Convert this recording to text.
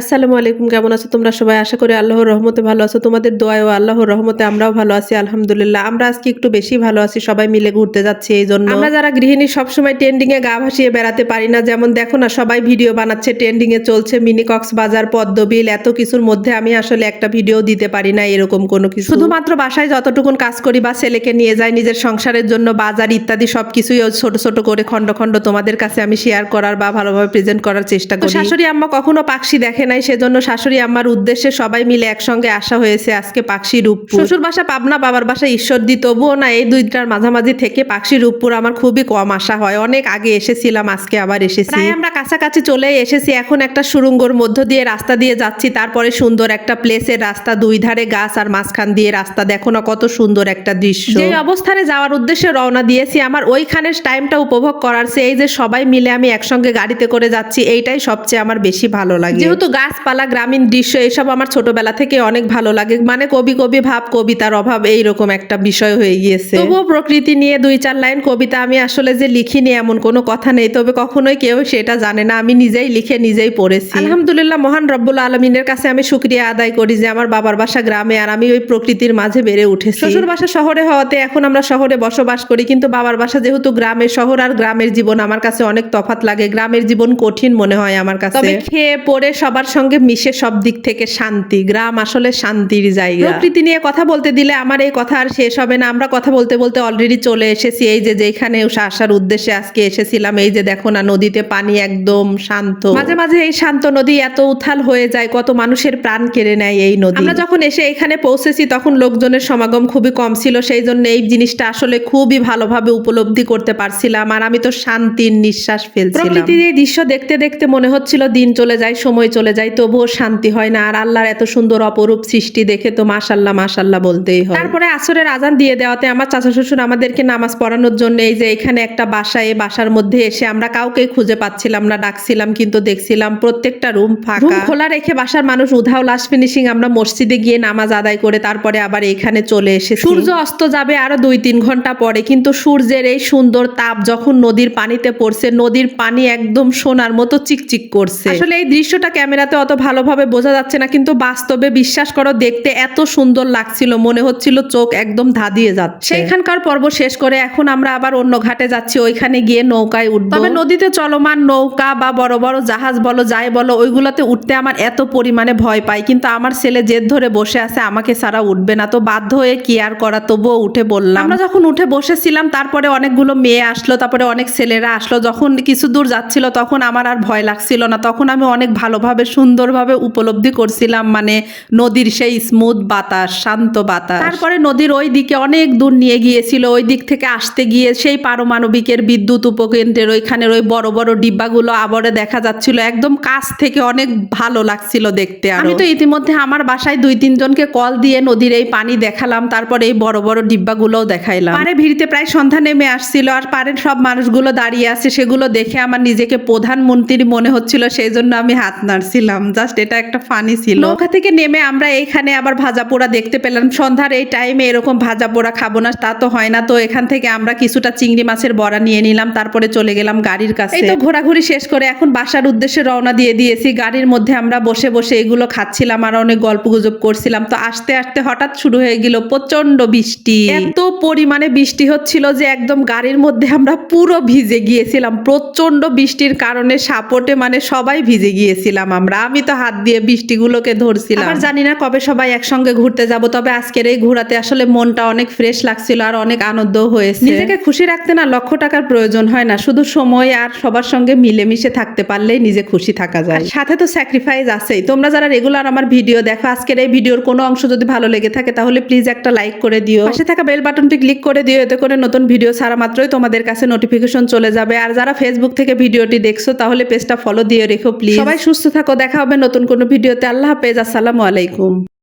আসসালামু আলাইকুম কেমন আছো তোমরা সবাই? আশা করি আল্লাহর রহমতে ভালো আছো। তোমাদের দোয়ায় ও আল্লাহর রহমতে আমরাও ভালো আছি আলহামদুলিল্লাহ। আমরা আজকে একটু বেশি ভালো আছি সবাই মিলে ঘুরতে যাচ্ছি এই জন্য। আমরা যারা গৃহিণী সবসময় ট্রেন্ডিং এ গা ভাসিয়ে বেড়াতে পারি না। যেমন দেখো না সবাই ভিডিও বানাচ্ছে ট্রেন্ডিং এ চলছে মিনি কক্স বাজার পদ্মবিল এত কিছুর মধ্যে আমি আসলে একটা ভিডিও দিতে পারি না এরকম কোনো কিছু। শুধুমাত্র বাসায় যতটুকুন কাজ করি বা ছেলেকে নিয়ে যাই নিজের সংসারের জন্য বাজার ইত্যাদি সবকিছুই ছোট ছোট করে খন্ড খন্ড তোমাদের কাছে আমি শেয়ার করার বা ভালোভাবে প্রেজেন্ট করার চেষ্টা করি। শাশুড়ি আম্মা কখনো পাখি দেখে নাই সেজন্য শাশুড়ি আমার উদ্দেশ্যে সবাই মিলে একসঙ্গে আসা হয়েছে আজকে পাকশি রূপপুর। শ্বশুর বাসা পাবনা বাবার বাসা ঈশ্বরদী তবুও না এই দুইটার মাঝামাঝি থেকে পাকশি রূপপুর আমার খুবই কম আসা হয়। অনেক আগে এসেছিলাম আজকে আবার এসেছি। প্রায় আমরা কাছাকাছি চলে এসেছি এখন একটা সুরঙ্গর মধ্য দিয়ে রাস্তা দিয়ে যাচ্ছি তারপরে সুন্দর একটা প্লেসের রাস্তা দুই ধারে গাছ আর মাঝখান দিয়ে রাস্তা দেখো না কত সুন্দর একটা দৃশ্য। যে অবস্থানে যাওয়ার উদ্দেশ্যে রওনা দিয়েছি আমার ওইখানের টাইমটা উপভোগ করার এই যে সবাই মিলে আমি একসঙ্গে গাড়িতে করে যাচ্ছি এইটাই সবচেয়ে আমার বেশি ভালো লাগে। যেহেতু গাছপালা গ্রামীণ দৃশ্য এসব আমার ছোটবেলা থেকে অনেক ভালো লাগে। মানে কবি কবি ভাব কবিতার অভাব এইরকম একটা বিষয় হয়ে গিয়েছে। তবুও প্রকৃতি নিয়ে দুই চার লাইন কবিতা আমি আসলে যে লিখিনি এমন কোনো কথা নেই তবে কখনোই কেউ সেটা জানে না। আমি নিজেই লিখে নিজেই পড়েছি। আলহামদুলিল্লাহ মহান রব্বুল আলমিনের কাছে আমি শুক্রিয়া আদায় করি যে আমার বাবার বাসা গ্রামে আর আমি ওই প্রকৃতির মাঝে বেড়ে উঠেছি। শ্বশুর বাসা শহরে হওয়াতে এখন আমরা শহরে বসবাস করি কিন্তু বাবার বাসা যেহেতু গ্রামে শহর আর গ্রামের জীবন আমার কাছে অনেক তফাত লাগে। গ্রামের জীবন কঠিন মনে হয় আমার কাছে। তবে খেয়ে পড়ে সবার সঙ্গে মিশে সব দিক থেকে শান্তি। গ্রাম আসলে শান্তির জায়গা। প্রকৃতি নিয়ে কথা বলতে দিলে আমার এই কথা আর শেষ হবে না। আমরা কথা বলতে বলতে অলরেডি চলে এসেছি। এই যে যেখানে আসার উদ্দেশ্যে আজকে এসেছিলাম, এই যে দেখো না, নদীতে পানি একদম শান্ত। মাঝে মাঝে এই শান্ত নদী এত উথাল হয়ে যায়, কত মানুষের প্রাণ কেড়ে নেয় এই নদী। আমরা যখন এসে এখানে পৌঁছেছি, তখন লোকজনের সমাগম খুবই কম ছিল। সেই জন্য এই জিনিসটা আসলে খুবই ভালোভাবে উপলব্ধি করতে পারছিলাম। আর আমি তো শান্তির নিঃশ্বাস ফেলছিলাম। প্রকৃতির এই দৃশ্য দেখতে দেখতে মনে হচ্ছিল দিন চলে যায়, সময় চলে যায়, তবুও শান্তি হয় না। আর আল্লাহর এত সুন্দর অপরূপ সৃষ্টি দেখে তো মাশাল্লাহ মাশাল্লাহ বলতেই হয়। তারপরে আসরের আজান দিয়ে দেওয়াতে আমার চাচা শ্বশুর আমাদেরকে নামাজ পড়ানোর জন্য এই যে এখানে একটা বাসা, এই বাসার মধ্যে এসে আমরা কাউকে খুঁজে পাচ্ছিলাম না, ডাকছিলাম কিন্তু দেখছিলাম প্রত্যেকটা রুম ফাঁকা। খোলা রেখে বাসার মানুষ উধাও লাস্ট ফিনিশিং আমরা মসজিদে গিয়ে নামাজ আদায় করে তারপরে আবার এখানে চলে এসে সূর্য অস্ত যাবে আরও দুই তিন ঘণ্টা পরে, কিন্তু সূর্যের এই সুন্দর তাপ যখন নদীর পানিতে পড়ছে, নদীর পানি একদম সোনার মতো চিকচিক করছে। আসলে এই দৃশ্যটা ক্যামেরাতে অত ভালোভাবে বোঝা যাচ্ছে না কিন্তু বাস্তবে বিশ্বাস করো দেখতে এত সুন্দর লাগছিল মনে হচ্ছিল চোখ একদম ধাঁধিয়ে যাচ্ছে। সেইখানকার পর্ব শেষ করে এখন আমরা আবার অন্য ঘাটে যাচ্ছি ওইখানে গিয়ে নৌকায় উঠবো। তবে নদীতে চলমান নৌকা বা বড় বড় জাহাজ বলো যাই বলো ওইগুলোতে উঠতে আমার এত পরিমাণে ভয় পাই কিন্তু আমার ছেলে জেদ ধরে বসে আছে আমাকে ছাড়া উঠবে না। তো বাধ্য হয়ে কি আর করা তবুও উঠে বললাম। আমরা যখন উঠে বসেছিলাম তারপরে অনেকগুলো মেয়ে আসলো তারপরে অনেক ছেলেরা আসলো যখন কিছু দূর যাচ্ছিল তখন আমার আর ভয় লাগছিল না তখন আমি অনেক ভালোভাবে সুন্দরভাবে উপলব্ধি করছিলাম মানে নদীর সেই স্মুথ বাতাস শান্ত বাতাস। তারপরে নদীর ওই দিকে অনেক দূর নিয়ে গিয়েছিল ওই দিক থেকে আসতে গিয়ে সেই পারমাণবিকের বিদ্যুৎ উপকেন্দ্রের ওইখানের ওই বড় বড় ডিব্বাগুলো আবরে দেখা যাচ্ছিল একদম কাছ থেকে অনেক ভালো লাগছিল দেখতে আমি তো ইতিমধ্যে আমার বাসায় দুই তিনজনকে কল দিয়ে নদীর এই পানি দেখালাম তারপরে এই বড় বড় ডিব্বাগুলোও দেখাইলাম। পারে ভিড়তে প্রায় সন্ধ্যা নেমে আসছিল আর পারের সব মানুষগুলো দাঁড়িয়ে আছে সেগুলো দেখে আমার নিজেকে প্রধানমন্ত্রী মনে হচ্ছিল সেই জন্য আমি হাত নাড়ছিলাম জাস্ট এটা একটা ফানি ছিল। নৌকা থেকে নেমে আমরা এইখানে আবার ভাজা পোড়া দেখতে পেলাম। সন্ধ্যার এই টাইমে এরকম ভাজা পোড়া খাব না তা তো হয় না। তো এখান থেকে আমরা কিছুটা চিংড়ি মাছের বড়া নিয়ে নিলাম তারপরে চলে গেলাম গাড়ির কাছে। এই তো ঘোরাঘুরি শেষ করে এখন বাসার উদ্দেশ্যে রওনা দিয়ে দিয়েছি। গাড়ির মধ্যে আমরা বসে বসে এগুলো খাচ্ছিলাম আর অনেক গল্প গুজব করছিলাম। তো আস্তে আস্তে হঠাৎ শুরু হয়ে গেল প্রচণ্ড বৃষ্টি। এত পরিমাণে বৃষ্টি হচ্ছিল যে একদম গাড়ির মধ্যে আমরা পুরো ভিজে গিয়েছিলাম। প্রচণ্ড বৃষ্টির কারণে সাপোর্টে মানে সবাই ভিজে গিয়েছিলাম আমরা আমি তো হাত দিয়ে বৃষ্টিগুলোকে ধরছিলাম। আর জানি না কবে সবাই একসঙ্গে ঘুরতে যাব তবে আজকের এই ঘোরাতে আসলে মনটা অনেক ফ্রেশ লাগছিল আর অনেক আনন্দ হয়েছে। নিজেকে খুশি রাখতে না লক্ষ টাকার প্রয়োজন হয় না শুধু সময় আর সবার সঙ্গে মিলেমিশে থাকতে পারলেই নিজে খুশি থাকা যায়। সাথে তো স্যাক্রিফাইস আছেই। তোমরা যারা রেগুলার আমার ভিডিও দেখো আজকের এই ভিডিওর কোনো অংশ যদি ভালো লেগে থাকে তাহলে প্লিজ একটা লাইক করে দিও। পাশে থাকা বেল বাটনটি ক্লিক করে দিও এতে করে নতুন ভিডিও ছাড়া মাত্রই তোমাদের কাছে নোটিফিকেশন চলে যাবে। আর যারা ফেসবুক থেকে ভিডিওটি দেখছ তাহলে পেজটা ফলো দিয়ে রেখো প্লিজ সবাই সুস্থ থাকো দেখা হবে নতুন কোনো ভিডিওতে। আল্লাহ হাফেজ আসসালামু আলাইকুম।